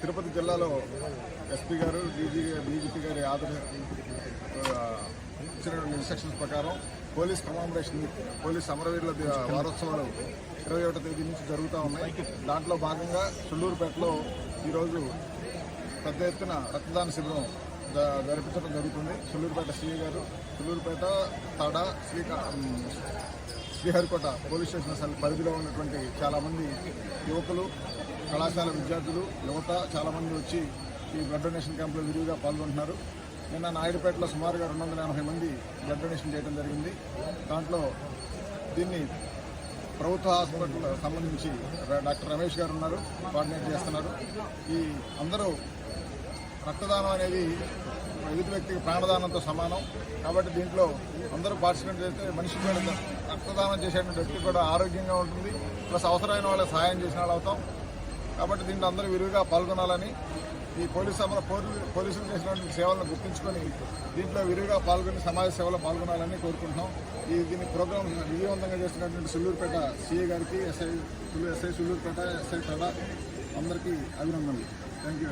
తిరుపతి జిల్లాలో ఎస్పీ గారు DG DGP గారి ఆదరణ ఇచ్చిన ఇన్స్ట్రక్షన్స్ ప్రకారం పోలీస్ కమామరేషన్ పోలీస్ అమరవీరుల వారోత్సవాలు ఇరవై ఒకటో తేదీ నుంచి జరుగుతూ ఉన్నాయి. దాంట్లో భాగంగా సుళ్ళూరుపేటలో ఈరోజు పెద్ద ఎత్తున రక్తదాన శిబిరం జరిపించడం జరుగుతుంది. సుళ్ళూరుపేట సిఐ గారు సుళ్ళూరుపేట తడ శ్రీకా శ్రీహరికోట పోలీస్ స్టేషన్ అసలు పరిధిలో ఉన్నటువంటి చాలామంది యువకులు కళాశాల విద్యార్థులు యువత చాలామంది వచ్చి ఈ బ్లడ్ డొనేషన్ క్యాంపులో విరివిగా పాల్గొంటున్నారు. నిన్న నాయుడుపేటలో సుమారుగా రెండు వందల ఎనభై మంది బ్లడ్ డొనేషన్ చేయడం జరిగింది. దాంట్లో దీన్ని ప్రభుత్వ హాస్పిటల్ సంబంధించి డాక్టర్ రమేష్ గారు ఉన్నారు కోఆర్డినేట్ చేస్తున్నారు. ఈ అందరూ రక్తదానం అనేది ఎదుటి వ్యక్తికి ప్రాణదానంతో సమానం. కాబట్టి దీంట్లో అందరూ పార్టిసిపేట్ చేస్తే మనిషి రక్తదానం చేసేటువంటి వ్యక్తి కూడా ఆరోగ్యంగా ఉంటుంది. ప్లస్ అవసరమైన వాళ్ళకి సహాయం చేసిన వాళ్ళు అవుతాం. కాబట్టి దీంట్లో అందరూ విరివిగా పాల్గొనాలని ఈ పోలీస్ సమర పోలీసులు చేసినటువంటి సేవలను గుర్తుంచుకొని దీంట్లో విరివిగా పాల్గొని సమాజ సేవలో పాల్గొనాలని కోరుకుంటున్నాం. ఈ దీని ప్రోగ్రాం విజయవంతంగా చేసినటువంటి సుల్లూరుపేట సిఐ గారికి SI SI Sullurpeta SI Tada అందరికీ అభినందనలు. Thank you